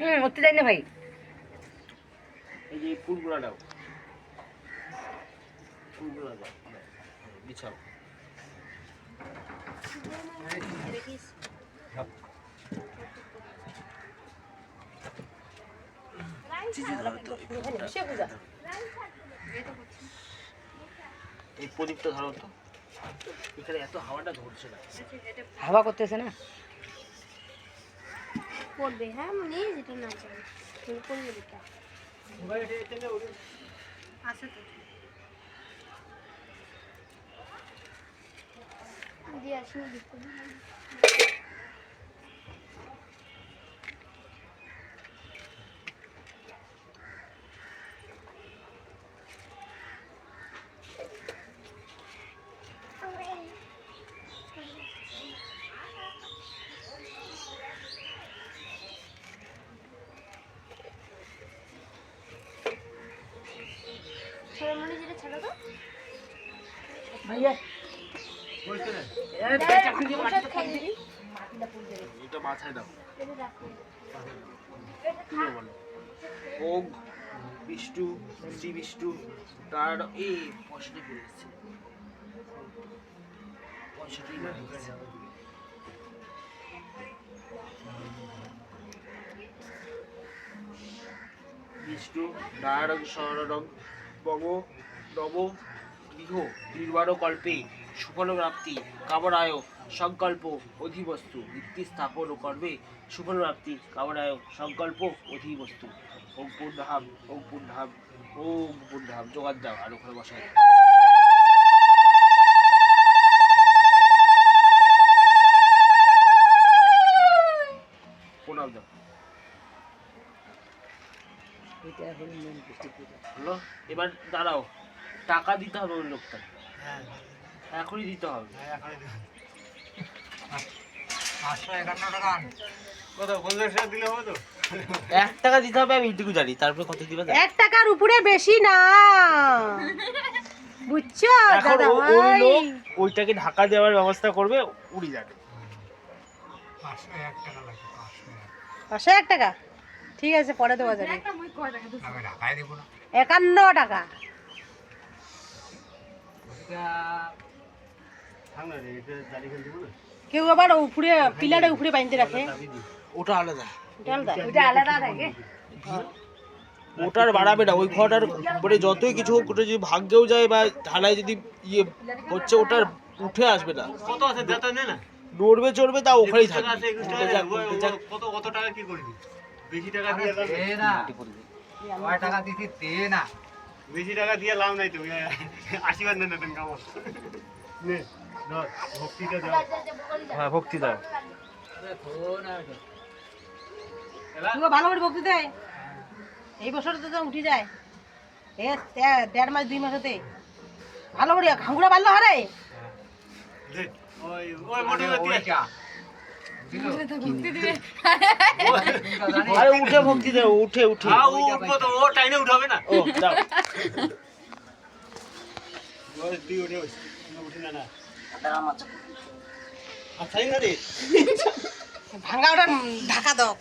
হুম উঠতে যাই না ভাই। এই যে ফুলগুলা দাও। ফুলগুলা দাও বিছাও। এই প্রদীপটা ধরো তো। এখানে এত হাওয়াটা ধরছে না। হাওয়া করতেছে না? পড়বে হ্যাঁ মানে যেটা না চাই। তুমি পড়বে যেটা আছে তো। দিয়ে আসিনি দেখতে ছেলে মনে যেটা ছেড়ে ভাইয়া। এটা মাথায় দাও। ওম বিষ্ণু শ্রী বিষ্ণু তার এই পয়সাটা এসেছে। পয়সাটাই না বিষ্ণু নারায়ণ মম গৃহ নির্বাণ কল্পে সুফল প্রাপ্তি কামনায় সংকল্প অধিবস্তু। ভিত্তি স্থাপন ও কর্মে সুফল প্রাপ্তি কামনায় সংকল্প অধিবস্তু। ওম পূর্ণাম ওম পূর্ণাম ওম পূর্ণাম জোগাড় দাও আর ওখানে বসায় প্রণাম দাও। এবার দাঁড়াও। টাকা দিতে হবে ওই লোকটা হ্যাঁ। এখনই দিতে হবে। হ্যাঁ এখনই দেবো পাঁচশো একান্ন টাকা কত পঞ্চাশ টাকা দিলে হবে তো? এক টাকা দিতে হবে আমি এইটুকু জানি। তারপরে কত দিবে এক টাকার উপরে বেশি না। বুঝছ দাদা ভাই ওইটাকে ঢাকা দেওয়ার ব্যবস্থা করবে উড়ি যাবে। পাঁচশো এক টাকা ঠিক আছে পরে দেওয়া যাবে। দেবো একান্ন টাকা। কেউ আবার উপরে পিলারে উপরে বাঁধতে রাখে। ওটা আলাদা ওটা আলাদা। থাকে? ওটার বাড়াবে না ওই ঘরটার মানে যতই কিছু হোক ওটা যদি ভাগ্যেও যায় বা ঢালাই যদি ইয়ে হচ্ছে ওটার উঠে আসবে না। কত আছে? দেতা নে না। নড়বে চড়বে তা ওখানেই থাকবে। কত কত টাকা কি করবি? বেশি টাকা দিয়ে। কয় টাকা তে না। বেশি টাকা দিয়ে লাভ নাই তো আশীর্বাদ নেন দেন কামড় নে ভক্তিটা দাও। হ্যাঁ ভক্তি দাও। তুই ভালো করে ভক্তি দেয় এই বছর তো তো উঠে যায়। এ দেড় মাস দুই মাসতে। ভালো করে ঘাঙ্গুড়া বাড়লো হারে। ওই আরে উঠে ভক্তি দাও উঠে উঠে। হ্যাঁ ও উঠবো তো ও টাইনে উঠাবে না। ও দাও। ওই তুই উঠে উঠে না না। আচ্ছা। না রে। ভাঙা ওটা ঢাকা দক।